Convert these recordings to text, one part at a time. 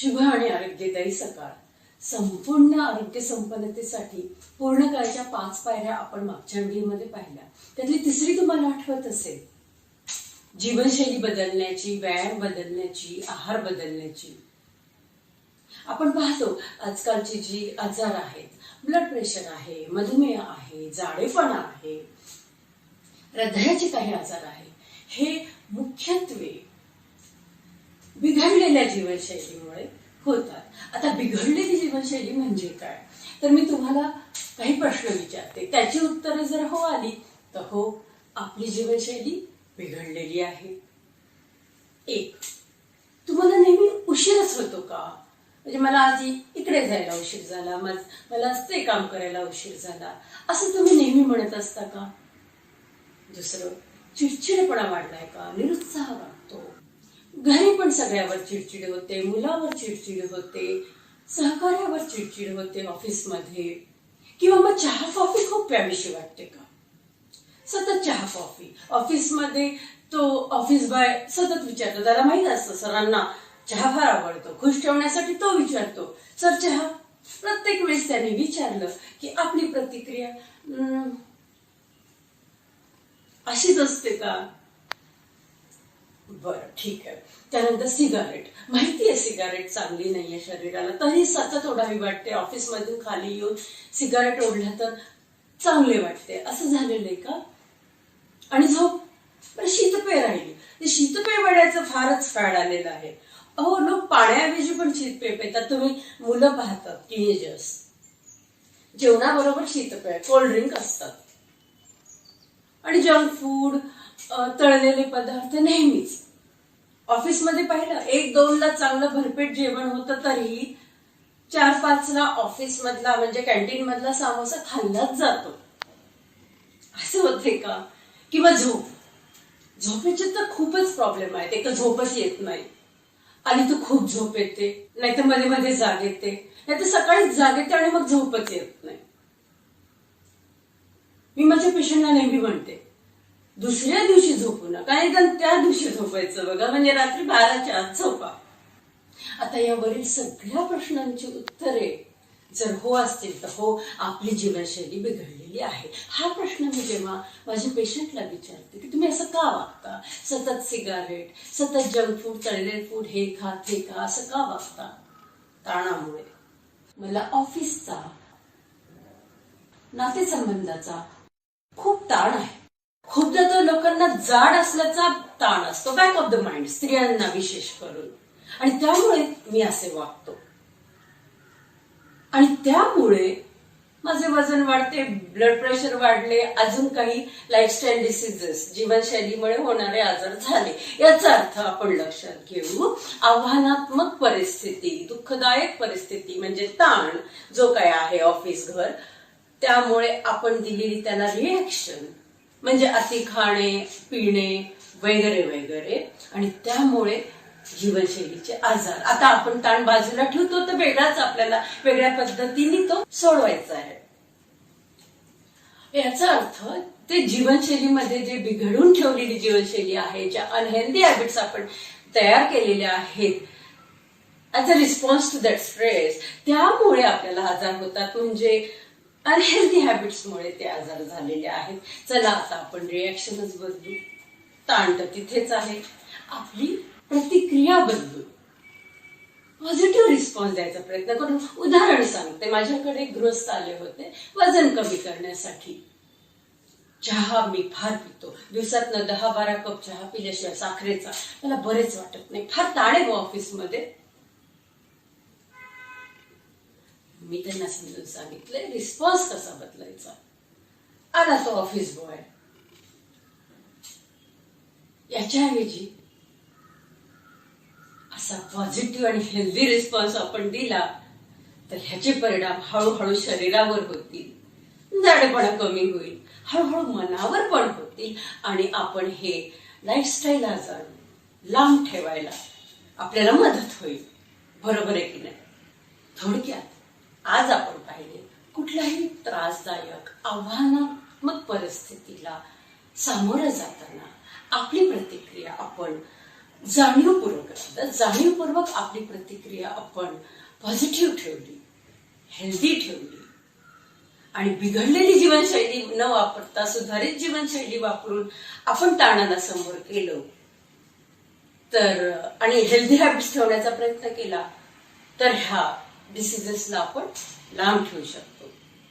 शुभ आणि आरोग्यदायी सकाळ. संपूर्ण आरोग्य संपन्नतेसाठी पूर्ण काळच्या पाच पायऱ्या आपण मागच्या व्हिडिओमध्ये पाहिल्या. त्यातली तिसरी तुम्हाला आठवत असेल? जीवनशैली बदलण्याची व्यायाम बदलण्याची आहार बदलण्याची. आपण पाहतो आजकालची जी आजार आहेत ब्लड प्रेशर आहे मधुमेह आहे जाडेपणा आहे हृदयाचे काही आजार आहे हे मुख्यत्वे बिघडलेल्या जीवनशैलीमुळे होतात. आता बिघडलेली जीवनशैली म्हणजे काय? तर मी तुम्हाला काही प्रश्न विचारते. त्याची उत्तरं जर हो आली तर हो आपली जीवनशैली बिघडलेली आहे. एक तुम्हाला नेहमी उशीरच होतो का? म्हणजे मला आधी इकडे जायला उशीर झाला मला ते काम करायला उशीर झाला. असं तुम्ही नेहमी म्हणत असता का? दुसरं चिडचिडपणा वाढलाय का? निरुत्साह वाटतो? घरी पण सगळ्यावर चिडचिड होते मुलावर चिडचिड होते सहकार्यावर चिडचिड होते ऑफिसमध्ये. किंवा मग चहा कॉफी खूप प्यावीशी वाटते का? सतत चहा कॉफी. ऑफिसमध्ये तो ऑफिस बाय सतत विचारतो त्याला माहीत असतं सरांना चहा फार आवडतो खुश ठेवण्यासाठी तो विचारतो. सर चहा. प्रत्येक वेळेस त्याने विचारलं की आपली प्रतिक्रिया अशीच असते का? बरं ठीक आहे. त्यानंतर सिगारेट. माहिती आहे सिगारेट चांगली नाहीये शरीराला. तरी सतत ओढावी वाटते. ऑफिसमधून खाली येऊन सिगारेट ओढल्या तर चांगले वाटते. असं झालेलं आहे का? आणि झोप? पण शीतपेय राहिली. शीतपेय पडायचं फारच फॅड आलेलं आहे. अहो लोक पाण्याऐवजी पण शीतपेय पितात. तुम्ही मुलं पाहतात टीनेजर्स जेवणाबरोबर शीतपेय कोल्ड ड्रिंक असतात. आणि जंक फूड तळलेले पदार्थ नेहमीच. ऑफिसमध्ये पाहिलं एक दोनला चांगलं भरपेट जेवण होतं तरी चार पाचला ऑफिस मधला म्हणजे कॅन्टीन मधला सामोसा खाल्लाच जातो. असं होते का? किंवा झोप. झोपेचे तर खूपच प्रॉब्लेम आहेत. एक तर झोपच येत नाही. आणि तर खूप झोप येते. नाही तर मध्ये मध्ये जाग येते. नाही तर सकाळीच जाग येते आणि मग झोपच येत नाही. मी माझ्या पेशंटला नेहमी म्हणते दुसऱ्या दिवशी झोपू नका. एकदम त्या दिवशी झोपायचं बघा. म्हणजे रात्री बाराच्या आत झोपा. आता यावरील सगळ्या प्रश्नांची उत्तरे जर हो असतील तर हो आपली जीवनशैली बिघडलेली आहे. हा प्रश्न मी जेव्हा माझ्या पेशंटला विचारते की तुम्ही असं का वागता? सतत सिगारेट सतत जंक फूड तळलेले फूड हे खा ते खा असं का वागता? ताणामुळे. मला ऑफिसचा नातेसंबंधाचा खूप ताण आहे. खूपदा तो लोकांना जाड असल्याचा ताण असतो बॅक ऑफ द माइंड स्त्रियांना विशेष करून. आणि त्यामुळे मी असे वागतो. आणि त्यामुळे माझे वजन वाढते ब्लड प्रेशर वाढले अजून काही लाईफस्टाईल डिसीजेस जीवनशैलीमुळे होणारे आजार झाले. याचा अर्थ आपण लक्षात घेऊ आव्हानात्मक परिस्थिती दुःखदायक परिस्थिती म्हणजे ताण जो काय आहे ऑफिस घर त्यामुळे आपण दिलेली त्याला रिॲक्शन म्हणजे अति खाणे पिणे वगैरे वगैरे. आणि त्यामुळे जीवनशैलीचे आजार. आता आपण ताण बाजूला ठेवतो तर वेगळाच आपल्याला वेगळ्या पद्धतीने तो सोडवायचा आहे. याचा अर्थ ते जीवनशैलीमध्ये जे बिघडून ठेवलेली जीवनशैली आहे ज्या अनहेल्दी हॅबिट्स आपण तयार केलेल्या आहेत as a response to that stress त्यामुळे आपल्याला आजार होतात. म्हणजे अनहेल्दी हॅबिट्समुळे ते आजार झालेले आहेत. चला आता आपण रिॲक्शनच बदलू. ताण तर तिथेच आहे. आपली प्रतिक्रिया बदलू. पॉझिटिव्ह रिस्पॉन्स द्यायचा प्रयत्न करून उदाहरण सांगते. माझ्याकडे गृहस्थ आले होते. वजन कमी करण्यासाठी. चहा मी फार पितो. दिवसातनं दहा बारा कप चहा पिल्याशिवाय साखरेचा मला बरेच वाटत नाही. फार ताण आहे ऑफिसमध्ये मी त्यांना समजून सांगितलंय रिस्पॉन्स कसा बदलायचा आला तो ऑफिस बॉय याच्याऐवजी असा पॉझिटिव्ह आणि हेल्दी रिस्पॉन्स आपण दिला तर ह्याचे परिणाम हळूहळू शरीरावर होतील. जाडपणा कमी होईल. हळूहळू मनावर पण होतील. आणि आपण हे लाईफस्टाईल आजार लांब ठेवायला आपल्याला मदत होईल. बरोबर आहे की नाही? थोडक्यात. आज आपण पाहिले कुठल्याही त्रासदायक आव्हानात्मक परिस्थितीला सामोरं जाताना आपली प्रतिक्रिया आपण जाणीवपूर्वक जाणीवपूर्वक आपली प्रतिक्रिया आपण पॉझिटिव्ह ठेवली हेल्दी ठेवली. आणि बिघडलेली जीवनशैली न वापरता सुधारित जीवनशैली वापरून आपण ताणाला समोर केलं तर आणि हेल्दी हॅबिट्स ठेवण्याचा प्रयत्न केला तर ह्या डिसिजेसला आपण लांब ठेवू शकतो.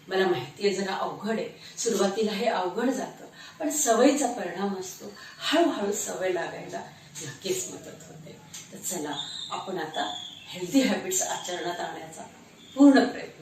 मला माहिती आहे जरा अवघड आहे. सुरुवातीला हे अवघड जातं पण सवयीचा परिणाम असतो. हळूहळू सवय लागायला नक्कीच मदत होते. तर चला आपण आता हेल्दी हॅबिट्स आचरणात आणण्याचा पूर्ण प्रयत्न